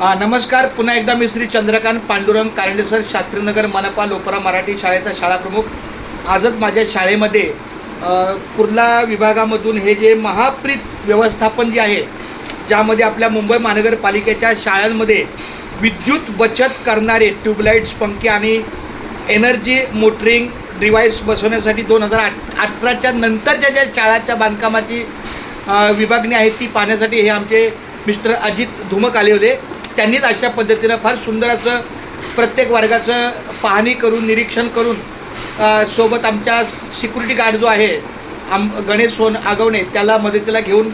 नमस्कार. पुन्हा एकदा मी श्री चंद्रकांत पांडुरंग कारंडेसर शास्त्रीनगर मनपा लोपरा मराठी शाळेचा शाळाप्रमुख आजच माझ्या शाळेमध्ये कुर्ला विभागामधून हे जे महाप्रीत व्यवस्थापन जे आहे ज्यामध्ये आपल्या मुंबई महानगरपालिकेच्या शाळांमध्ये विद्युत बचत करणारे ट्यूबलाईट्स पंखे आणि एनर्जी मोटरिंग डिवाईस बसवण्यासाठी दोन हजार आठ अठराच्या नंतरच्या ज्या शाळाच्या बांधकामाची विभागणी आहे ती पाहण्यासाठी हे आमचे मिस्टर अजित धुमक आले होते. त्यांनीच अशा पद्धतीनं फार सुंदर असं प्रत्येक वर्गाचं पाहणी करून निरीक्षण करून सोबत आमच्या सिक्युरिटी गार्ड जो आहे आम गणेश सोन आगवणे त्याला मदतीला घेऊन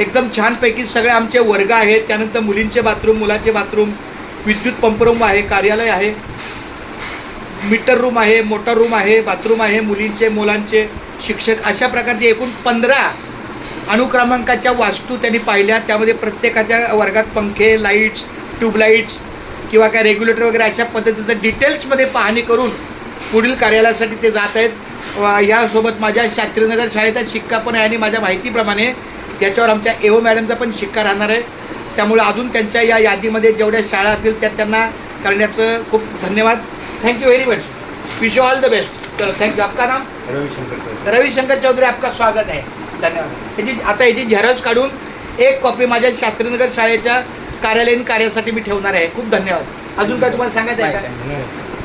एकदम छानपैकी सगळे आमचे वर्ग आहेत. त्यानंतर मुलींचे बाथरूम मुलाचे बाथरूम विद्युत पंप रूम आहे कार्यालय आहे मीटर रूम आहे मोटर रूम आहे बाथरूम आहे मुलींचे मुलांचे शिक्षक अशा प्रकारचे एकूण पंधरा अनुक्रमांकाच्या वास्तू त्यांनी पाहिल्या. त्यामध्ये प्रत्येकाच्या वर्गात पंखे लाईट्स ट्यूबलाईट्स किंवा काय रेग्युलेटर वगैरे अशा पद्धतीचं डिटेल्समध्ये पाहणी करून पुढील कार्यालयासाठी ते जात आहेत. यासोबत माझ्या शास्त्रीनगर शाळेचा शिक्का पण आहे आणि माझ्या माहितीप्रमाणे याच्यावर आमच्या एओ मॅडमचा पण शिक्का राहणार आहे. त्यामुळे अजून त्यांच्या या यादीमध्ये जेवढ्या शाळा असतील त्या त्यांना करण्याचं खूप धन्यवाद. Thank you very much wish you all the best तर थँक्यू आपका नाम? रविशंकर रविशंकर चौधरी आपका स्वागत आहे. धन्यवाद. ह्याची आता याची झेरॉक्स काढून एक कॉपी माझ्या शास्त्रीनगर शाळेच्या कार्यालयीन कार्यासाठी मी ठेवणार आहे. खूप धन्यवाद. अजून काय तुम्हाला सांगायचं आहे का?